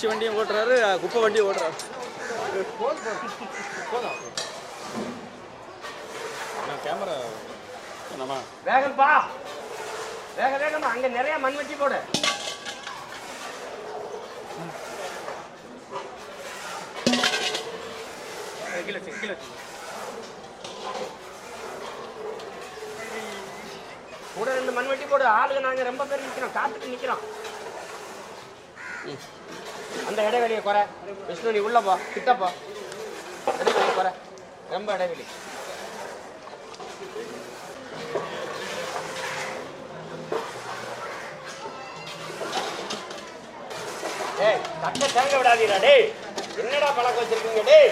புரட்சி வண்டியும் ஓட்டுறாரு குப்பை வண்டியும் ஓட்டுறாரு. கேமரா நம்ம வேகம் பா. வேக வேகமா அங்க நிறைய மண் வெட்டி போடு. கீழே வச்சு, கீழே வச்சு. கூட ரெண்டு மண் வெட்டி போடு. ஆளுங்க நாங்க ரொம்ப பேர் நிக்கிறோம். காத்துட்டு நிக்கிறோம். அந்த இடைவெளியை குறை. விஷ்ணு நீ உள்ள போ கிட்ட போ. குறை. ரொம்ப இடைவெளி. ஏய் தட்டை தேங்க விடாதீரா டேய். என்னடா பழக்கம் வச்சிருக்கீங்க டேய்?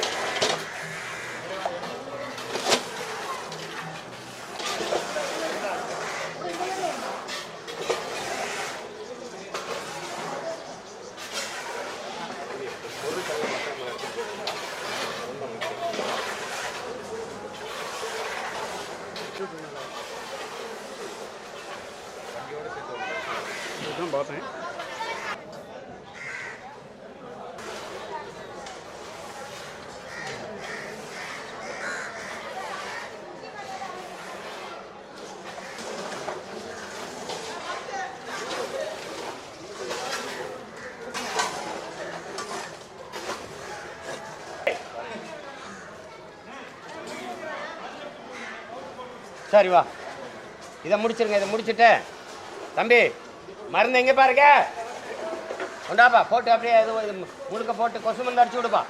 சரி வா. இதை முடிச்சிருங்க இதை முடிச்சிட்டு. தம்பி மருந்து எங்கே பாருங்க? கொண்டாப்பா போட்டு அப்படியே இது முழுக்க போட்டு கொசு மருந்து அடிச்சு விடுப்பா.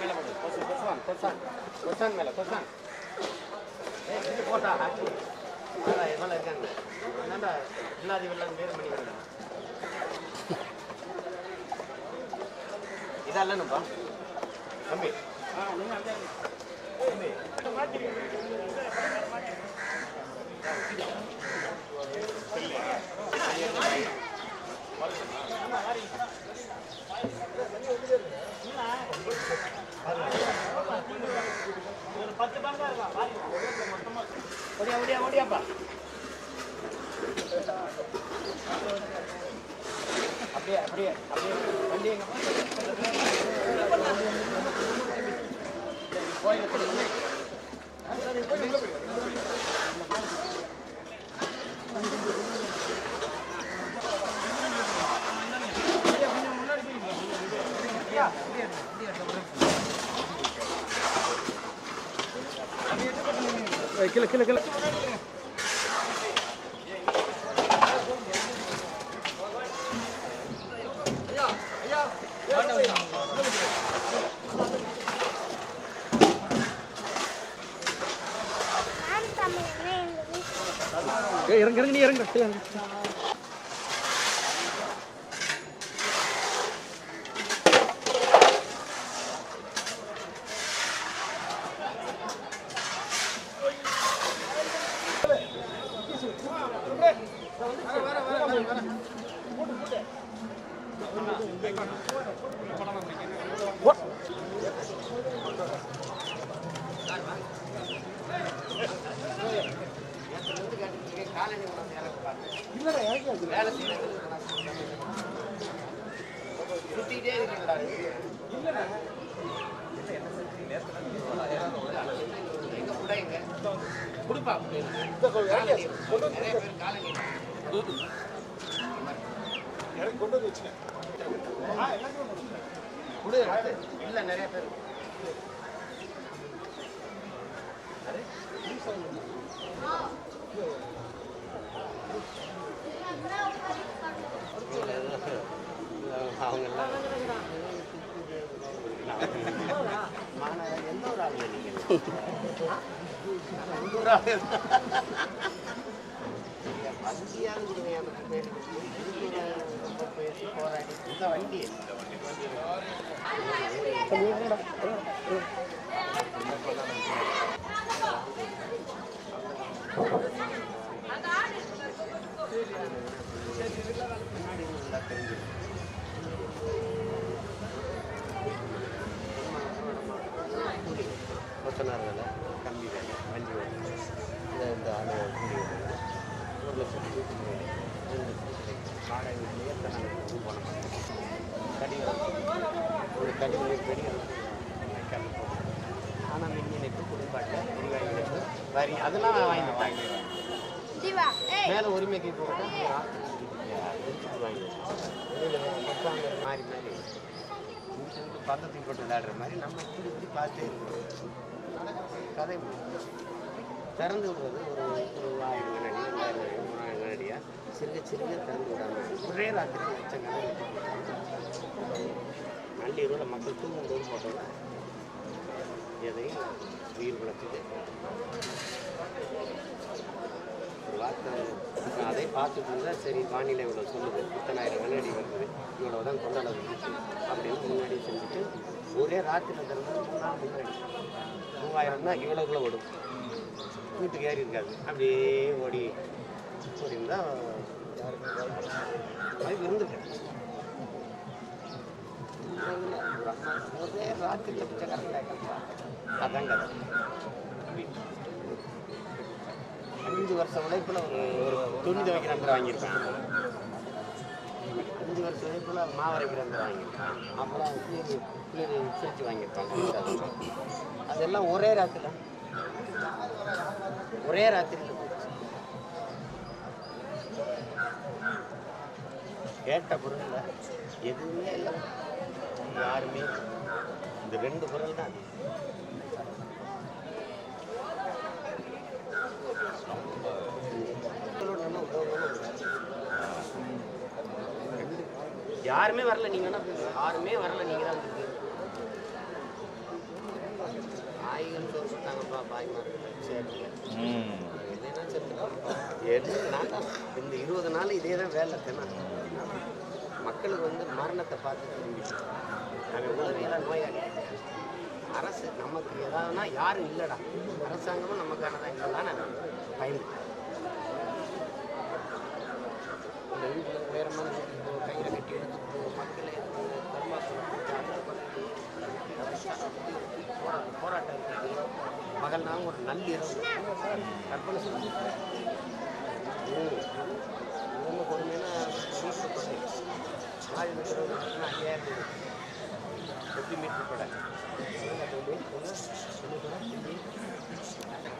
மேல கொசான் கொசான் மேல கொசான் போட்டா இதெல்லாம் எவ்வளோ தம்பி என்னடா இல்லாத வெள்ளம் தம்பி தம்பி அப்படியே அப்படியே அப்படியே வண்டி எங்க கோயிலுக்கு கிள கிள கிள இறங்க இறங்க நீ இறங்க. வேலை செய்யறது சுத்திட்டே இருக்கீங்களா எங்க புடைங்க நிறைய பேர் காலனி கொடு இல்ல நிறைய பேர் அவங்கெல்லாம் மாணவர் எந்த ஒரு ஆளுங்க நீங்க ஒரு ஆளு வண்டியாவது கொடுங்க எனக்கு பேர் போராடி இந்த வண்டி கொத்தனார் வேலை கம்பி வேலை வண்டி வேலை இந்த இந்த ஆளு கூலி வேலை ஒரு லட்சம் வீட்டு வேலை ரெண்டு வாடகை வீட்டிலேயே எத்தனை ரூம் போன கடி ஒரு கடி பெரிய ஆனால் மின் இணைப்பு குடிப்பாட்டில் எரிவாயு இணைப்பு வரி அதெல்லாம் வாங்கிட்டாங்க திவா ஏய். மேலே உரிமைக்கு வாங்கி பத்தாங்க மாறி மாறி. பக்கத்துக்கு போட்டு விளையாடுற மாதிரி நம்ம இப்படி இப்படி பார்த்தே கதை திறந்து விடுறது ஒரு ஒரு ஆயிரம் கண்ணாடி ரெண்டாயிரம் மூணாயிரம் சிறுக சிறுக திறந்து விடாமல் ஒரே ராத்திரி லட்சம் கண்ணாடி நள்ளிரவில் மக்கள் தூங்கும்போது போட்டோம்னா எதையும் உயிர் குலத்துக்கு வார்த்தை அதை பார்த்துட்டு இருந்தால் சரி வானிலை இவ்வளோ சொல்லுது. இத்தனாயிரம் வெள்ளடி வருது இவ்வளோ தான் கொண்டாட வந்துச்சு அப்படின்னு முன்னாடி செஞ்சுட்டு ஒரே ராத்திரியில் திறந்து மூணு நாள் முன்னாடி. மூவாயிரம் தான் இவ்வளோக்குள்ளே ஓடும். வீட்டுக்கு ஏறி இருக்காது. அப்படியே ஓடி ஓடி இருந்தால் வாய்ப்பு இருந்திருக்கேன் ஒரே அதான் கதை. அஞ்சு வருஷம் உழைப்பில் ஒரு துணி துவைக்கிற நம்பர் வாங்கியிருப்பேன் அஞ்சு வருஷம் உழைப்பில் மாவரைக்கிற நம்பர் வாங்கியிருப்பேன் அப்புறம் கீழே கீழே சேர்த்து அதெல்லாம் ஒரே ராத்திரில. ஒரே ராத்திரியில் கேட்ட பொருளில் எதுவுமே இல்லை. யாருமே இந்த ரெண்டு பொருள் தான் யாருமே வரல நீங்க என்ன பண்ணுங்க? யாருமே வரல நீங்க தான் ஆய்கள் சொல்லிட்டாங்கப்பா பாய்மா சரி? இந்த இருபது நாள் இதே தான் வேலை தானே மக்களுக்கு வந்து மரணத்தை பார்த்து திரும்பிட்டோம் நாங்கள் உளவியலாக நோயாளி அரசு நமக்கு ஏதாவதுனா யாரும் இல்லைடா. அரசாங்கமும் நமக்கானதான் இல்லைன்னா நான் பயந்து இந்த வீட்டில் உயரமான வீட்டுக்கு போ கட்டி எடுத்து மக்களை போராட்டம் போராட்டம் இருக்குது பகல் நாங்கள் ஒரு நள்ளிரவு கற்பனை சொல்லி ரொம்ப கொடுமையான வீட்டு தொல்லை நாள் இருக்கிறவங்க ஐயாயிரம் எட்டு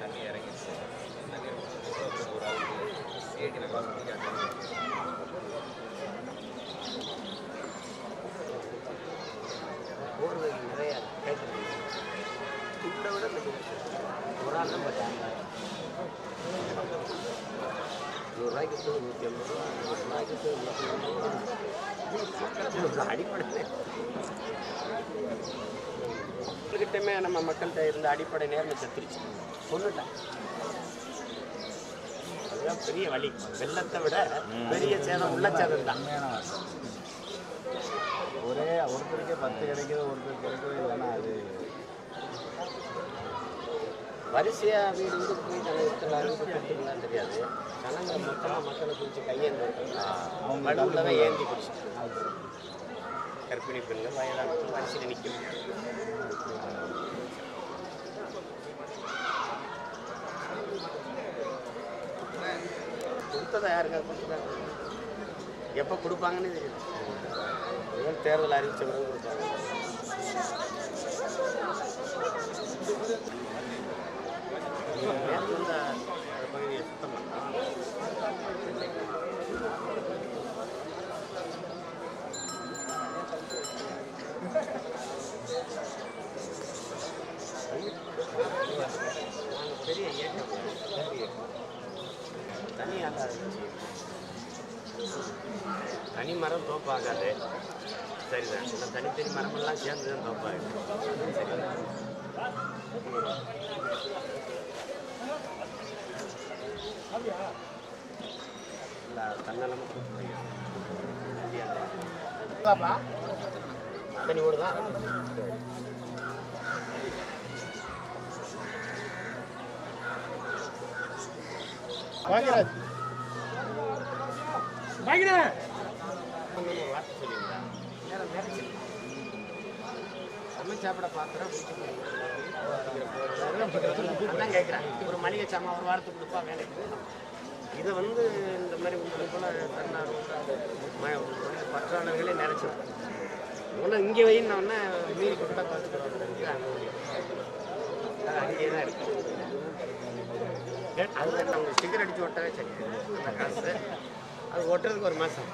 தண்ணி இறங்கிடுச்சு. ஒரு போர்வை நிறைய இதை விட ஒரு ஆள் தான் பார்த்தாங்க நூறுரூவாய்க்கு தூள் நூற்றி ஐம்பது ரூபா நூறுரூவாய்க்கு தூள் நூற்றி ஐம்பது ரூபா அடிப்படை நம்ம மக்கள்கிட்ட இருந்த அடிப்படை நேர்மை செத்துருச்சு கொண்டுட்டேன் அதுதான் பெரிய வழி. வெள்ளத்தை விட பெரிய சேதம் உள்ள சேதம் தான். ஒரே ஒருத்தருக்கே பத்து கிடைக்குது ஒருத்தர் கிடைக்கவே இல்லைன்னா அது வரிசையா வீடு வீடு போய் கட்டுலாம் தெரியாது. ஜனங்களை மொத்தமாக மக்களை பிடிச்சி கையேந்து அவங்க ஏந்தி பிடிச்சி கர்ப்பிணி பெண்கள் வயதானவர்கள் வரிசையில் நிற்கும். கொடுத்ததா யாருங்க கொடுத்தாங்க எப்போ கொடுப்பாங்கன்னு தெரியல. தேர்தல் அறிவிச்ச பிறகு கொடுப்பாங்க? நேற்று வந்து பகுதியை சுத்தம் நாங்கள் பெரிய இயக்கம் பெரிய இயக்கம். தனியாக இருந்துச்சு தனி மரம் தோப்பாகாது. சரிதான் இந்த தனித்தனி மரமெல்லாம் சேர்ந்து தான் தோப்பாகுது சரிதான் இல்லை தன்னலமாக தண்ணி ஓடுதான் ஒரு சாப்பிட பாத்திரம் கேட்குறேன் ஒரு மளிகை சாமான் ஒரு வாரத்துக்கு கொடுப்பா வேலைக்கு இதை வந்து இந்த மாதிரி உங்களுக்கு தன்னார்வம் பற்றாளர்களே நினைச்சிருக்கோம். ஒன்றும் இங்கே வைன்னொன்னே மீறி கொடுத்தா பார்த்துக்கிறோம். அது அங்கேயே தான் இருக்கு. அது நம்ம ஸ்டிக்கர் அடிச்சு ஒட்டவே சரி. அந்த காசு. அது ஒட்டுறதுக்கு ஒரு மாதம்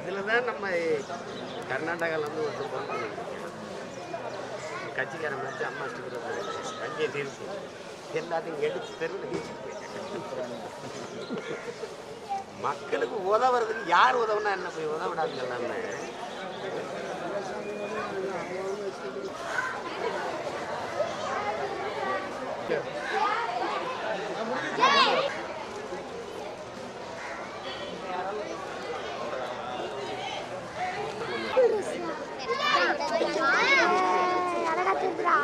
இதில் தான் நம்ம கர்நாடகாவிலேருந்து ஒருத்தர் ஃபோன் பண்ணியிருக்கேன் கட்சிக்காரன் வச்சு அம்மா ஸ்டிக்கர் கஞ்சியை தீர்த்து எல்லாத்தையும் எடுத்து தெருவில் மக்களுக்கு உதவுறதுக்கு யார் உதவுனா என்ன போய் உதவிடாதுங்க எல்லாமே அழகா தூக்குறா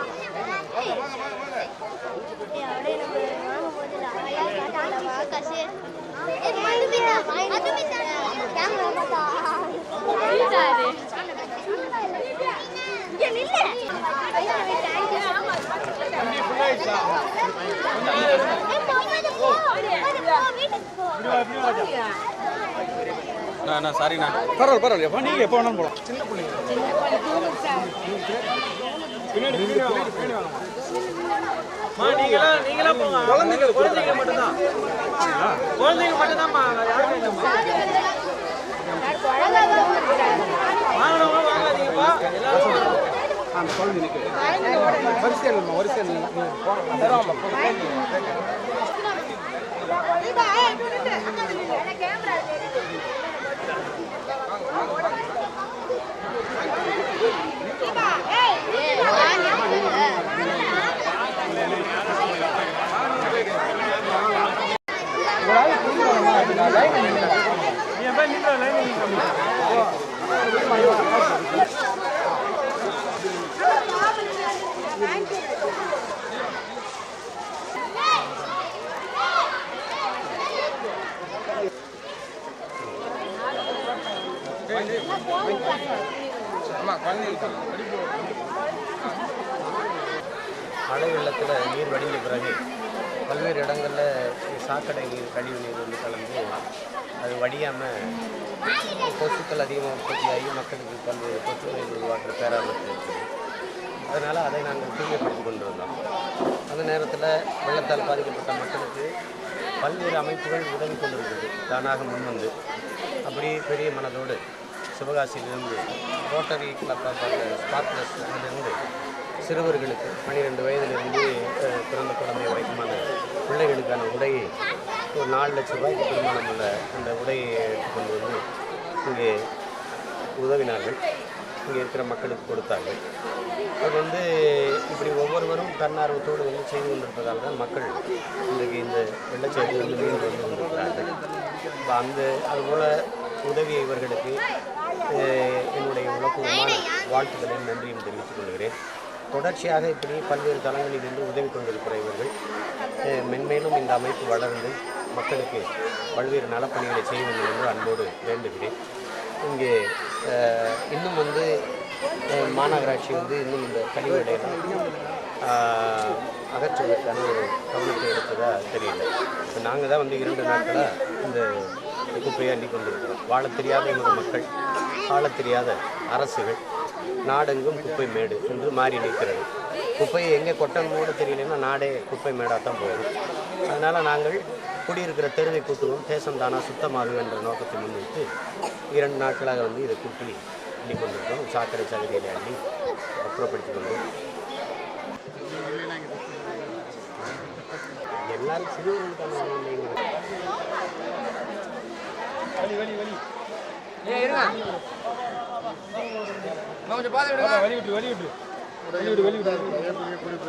அப்படியே நம்ம வாங்க போதில்ல கசி கேமரா பார்த்தா இங்க நில்லு ஐயா தேங்க்யூ அண்ணா சாரிண்ணா பரவாயில்ல பரவாயில்ல. எப்போ நீங்கள் எப்போ வேணாலும் போகலாம். சின்ன பிள்ளைங்க. நீங்களா நீங்களா போங்க. குழந்தைங்க குழந்தைங்க மட்டும்தான். குழந்தைங்க மட்டும்தான்மா யாருமே இல்லைம்மா. வாங்கினவங்க வாங்காதீங்கப்பா. எல்லாரும் அந்த குழந்தைக்கு வரிசை இல்லைம்மா வரிசை இல்லை மழை வெள்ளத்தில் நீர் வடிந்த பிறகு பல்வேறு இடங்களில் சாக்கடை நீர் கழிவு நீர் வந்து கலந்து அது வடியாமல் கொசுக்கள் அதிகமாக உற்பத்தியாகி மக்களுக்கு பல்வேறு கொசு நோய் உருவாக்குற பேராபத்து இருக்குது. அதனால் அதை நாங்கள் தூய்மைப்படுத்தி கொண்டு வந்தோம். அந்த நேரத்தில் வெள்ளத்தால் பாதிக்கப்பட்ட மக்களுக்கு பல்வேறு அமைப்புகள் உதவி கொண்டிருக்கிறது தானாக முன்வந்து. அப்படி பெரிய மனதோடு சிவகாசியிலிருந்து ரோட்டரி கிளப் ஆஃப் ஸ்பார்க்லஸ் இருந்து சிறுவர்களுக்கு பன்னிரெண்டு வயதிலிருந்து பிறந்த குழந்தை வரைக்குமான பிள்ளைகளுக்கான உடையை ஒரு நாலு லட்ச ரூபாய்க்கு பெருமானம் உள்ள அந்த உடையை கொண்டு வந்து இங்கே உதவினார்கள். இங்கே இருக்கிற மக்களுக்கு கொடுத்தார்கள். அது வந்து இப்படி ஒவ்வொருவரும் தன்னார்வத்தோடு வந்து செய்து கொண்டிருப்பதால் தான் மக்கள் இன்றைக்கு இந்த வெள்ளச்சேரியிலிருந்து மீண்டு வந்து கொண்டிருக்கிறார்கள். இப்போ அந்த அதுபோல் உதவிய இவர்களுக்கு என்னுடைய உலகமான வாழ்த்துக்களையும் நன்றியும் தெரிவித்துக் கொள்கிறேன். தொடர்ச்சியாக இப்படி பல்வேறு தளங்களில் இருந்து உதவி கொண்டிருக்கிற இவர்கள் மென்மேலும் இந்த அமைப்பு வளர்ந்து மக்களுக்கு பல்வேறு நலப்பணிகளை செய்ய வேண்டும் என்று அன்போடு வேண்டுகிறேன். இங்கே இன்னும் வந்து மாநகராட்சி வந்து இன்னும் இந்த கழிவுகளையெல்லாம் அகற்றுவதற்கான ஒரு கவனத்தை எடுத்ததா தெரியல. இப்போ நாங்கள் தான் வந்து இரண்டு நாட்களாக இந்த குப்பையை அள்ளி கொண்டிருக்கிறோம். வாழத் தெரியாத எங்கள் மக்கள் வாழத் தெரியாத அரசுகள் நாடெங்கும் குப்பை மேடு என்று மாறி நிற்கிறது. குப்பையை எங்கே கொட்டணும் கூட தெரியலன்னா நாடே குப்பை மேடாக தான் போகும் அதனால் நாங்கள் குடியிருக்கிற தெருவை கூட்டுவோம். தேசம் தானா சுத்தமாகும் என்ற நோக்கத்தை முன்வைத்து இரண்டு நாட்களாக வந்து இதை கூட்டி அள்ளி கொண்டிருக்கிறோம் சாக்கடை சகதியில் அள்ளி அப்புறப்படுத்தி கொண்டோம். எல்லாரும் சிறுவர்களுக்கான கொஞ்சம் பாதை விடுங்க. வெளியிட்டு வெளியிட்டு வெளியிட்டு வெளியிட்டு வெளியிட்டு